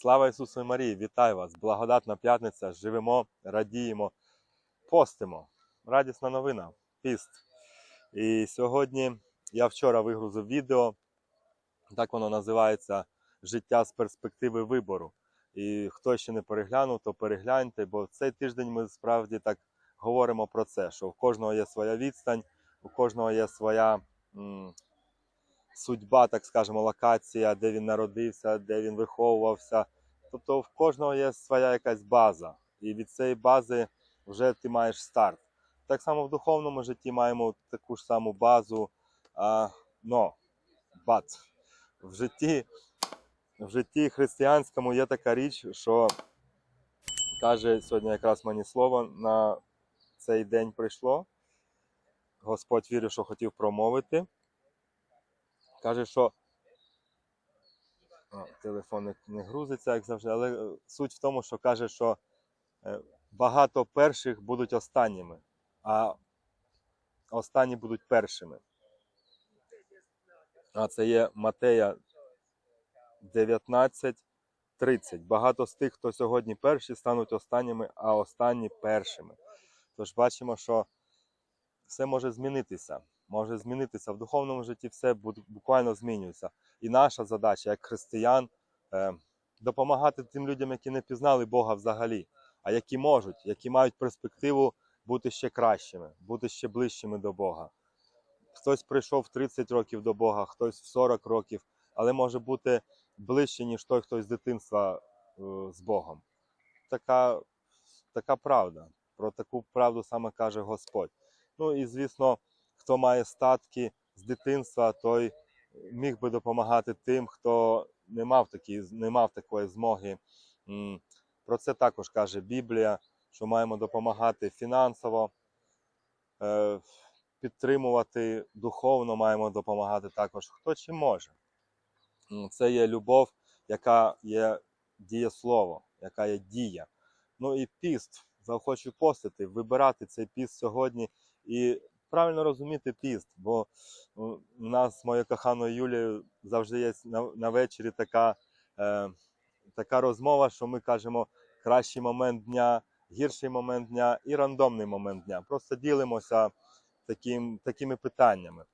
Слава Ісусу Марії! Вітаю вас! Благодатна п'ятниця! Живемо, радіємо, постимо. Радісна новина, піст. І сьогодні я вчора вигрузив відео, так воно називається Життя з перспективи вибору. І хто ще не переглянув, то перегляньте, бо цей тиждень ми справді так говоримо про це, що у кожного є своя відстань, у кожного є своя судьба, так скажемо, локація, де він народився, де він виховувався. Тобто в кожного є своя якась база, і від цієї бази вже ти маєш старт. Так само в духовному житті маємо таку ж саму базу, а, но, but, в житті, в житті християнському є така річ, що каже сьогодні якраз мені слово на цей день прийшло. Господь вірю, що хотів промовити. Каже, що О, телефон не, не грузиться, як завжди, але е, суть в тому, що каже, що е, багато перших будуть останніми, а останні будуть першими. А це є Матея 19.30. Багато з тих, хто сьогодні перші, стануть останніми, а останні першими. Тож бачимо, що все може змінитися. Може змінитися в духовному житті, все буквально змінюється. І наша задача, як християн, е, допомагати тим людям, які не пізнали Бога взагалі, а які можуть, які мають перспективу бути ще кращими, бути ще ближчими до Бога. Хтось прийшов в 30 років до Бога, хтось в 40 років, але може бути ближче, ніж той, хто з дитинства е, з Богом. Така, така правда. Про таку правду саме каже Господь. Ну і звісно, хто має статки з дитинства, той міг би допомагати тим, хто не мав, такі, не мав такої змоги. Про це також каже Біблія, що маємо допомагати фінансово, е, підтримувати духовно, маємо допомагати також хто чим може. Це є любов, яка є дієслово, яка є дія. Ну і піст. Заохочу постити, вибирати цей піст сьогодні і правильно розуміти піст, бо у нас з моєю коханою Юлією завжди є на, на така, е, така розмова, що ми кажемо кращий момент дня, гірший момент дня і рандомний момент дня. Просто ділимося таким, такими питаннями.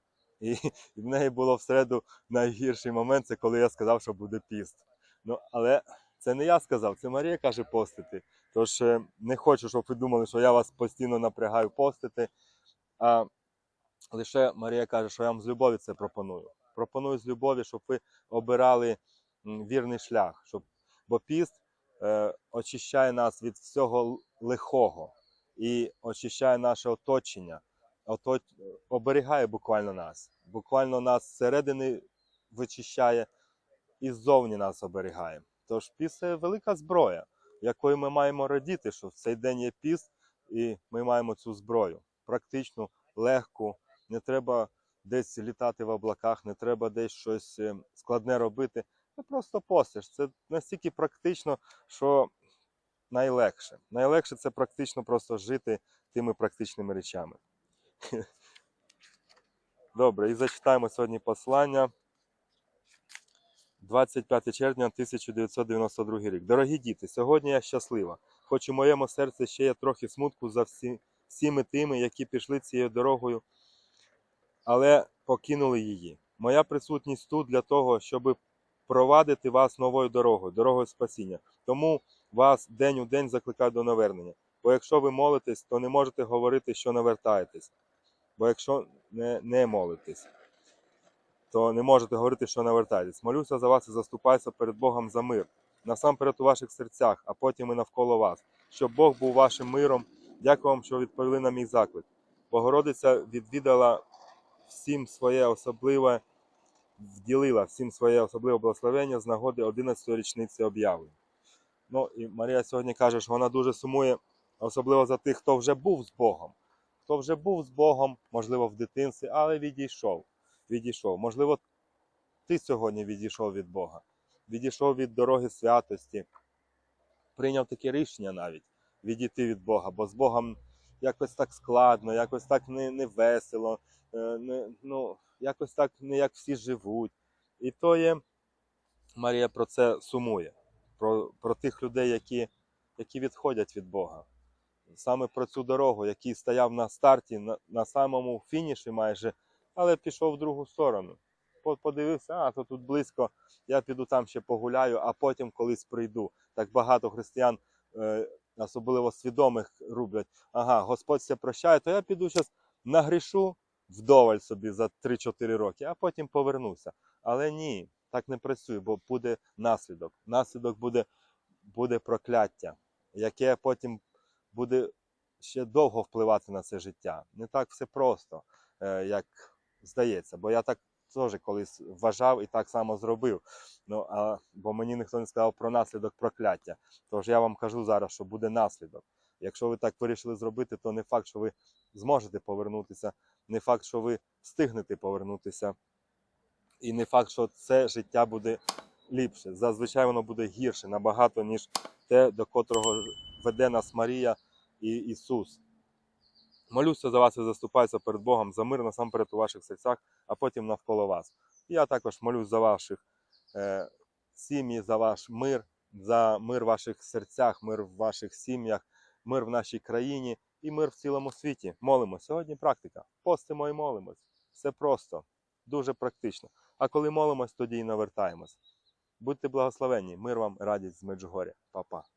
І, і в неї було в середу найгірший момент, це коли я сказав, що буде піст. Ну, але це не я сказав, це Марія каже постити. Тож е, не хочу, щоб ви думали, що я вас постійно напрягаю постити. А лише Марія каже, що я вам з любові це пропоную. Пропоную з любові, щоб ви обирали вірний шлях. Щоб... Бо піст е, очищає нас від всього лихого і очищає наше оточення, ото... оберігає буквально нас. Буквально нас зсередини вичищає і ззовні нас оберігає. Тож піст це велика зброя, якою ми маємо радіти, що в цей день є піст, і ми маємо цю зброю. Практичну, легку, не треба десь літати в облаках, не треба десь щось е, складне робити. Ти просто постиш. Це настільки практично, що найлегше. Найлегше це практично просто жити тими практичними речами. Добре, і зачитаємо сьогодні послання. 25 червня 1992 рік. Дорогі діти, сьогодні я щаслива. Хоч у моєму серці ще є трохи смутку за всі, всіми тими, які пішли цією дорогою, але покинули її. Моя присутність тут для того, щоб провадити вас новою дорогою, дорогою спасіння. Тому вас день у день закликаю до навернення. Бо якщо ви молитесь, то не можете говорити, що навертаєтесь. Бо якщо не, не молитесь, то не можете говорити, що навертаєтесь. Молюся за вас і заступаюся перед Богом за мир. Насамперед у ваших серцях, а потім і навколо вас. Щоб Бог був вашим миром. Дякую вам, що відповіли на мій заклик. Богородиця відвідала всім своє особливе, вділила всім своє особливе благословення з нагоди 11-ї річниці об'яви. Ну і Марія сьогодні каже, що вона дуже сумує, особливо за тих, хто вже був з Богом. Хто вже був з Богом, можливо, в дитинстві, але відійшов. Відійшов. Можливо, ти сьогодні відійшов від Бога, відійшов від дороги святості, прийняв таке рішення навіть відійти від Бога, бо з Богом якось так складно, якось так не, не весело, е, не, ну, якось так не як всі живуть. І то є, Марія про це сумує. про, про тих людей, які, які відходять від Бога. Саме про цю дорогу, який стояв на старті, на, на самому фініші майже, але пішов в другу сторону. Подивився, а то тут близько, я піду там ще погуляю, а потім колись прийду. Так багато християн, е, особливо свідомих, роблять. Ага, Господь все прощає, то я піду зараз нагрішу вдоволь собі за 3-4 роки, а потім повернуся. Але ні, так не працює, бо буде наслідок. Наслідок буде, буде прокляття, яке потім буде ще довго впливати на це життя. Не так все просто, е, як здається. Бо я так теж колись вважав і так само зробив. Ну, а, бо мені ніхто не сказав про наслідок прокляття. Тож я вам кажу зараз, що буде наслідок. Якщо ви так вирішили зробити, то не факт, що ви зможете повернутися, не факт, що ви встигнете повернутися. І не факт, що це життя буде ліпше. Зазвичай воно буде гірше набагато, ніж те, до котрого веде нас Марія і Ісус. Молюся за вас і заступаюся перед Богом за мир насамперед у ваших серцях, а потім навколо вас. Я також молюсь за ваших е, сім'ї, за ваш мир, за мир в ваших серцях, мир в ваших сім'ях, мир в нашій країні і мир в цілому світі. Молимо. Сьогодні практика. Постимо і молимось. Все просто, дуже практично. А коли молимось, тоді і навертаємось. Будьте благословенні, мир вам, радість з Меджугоря. Па-па.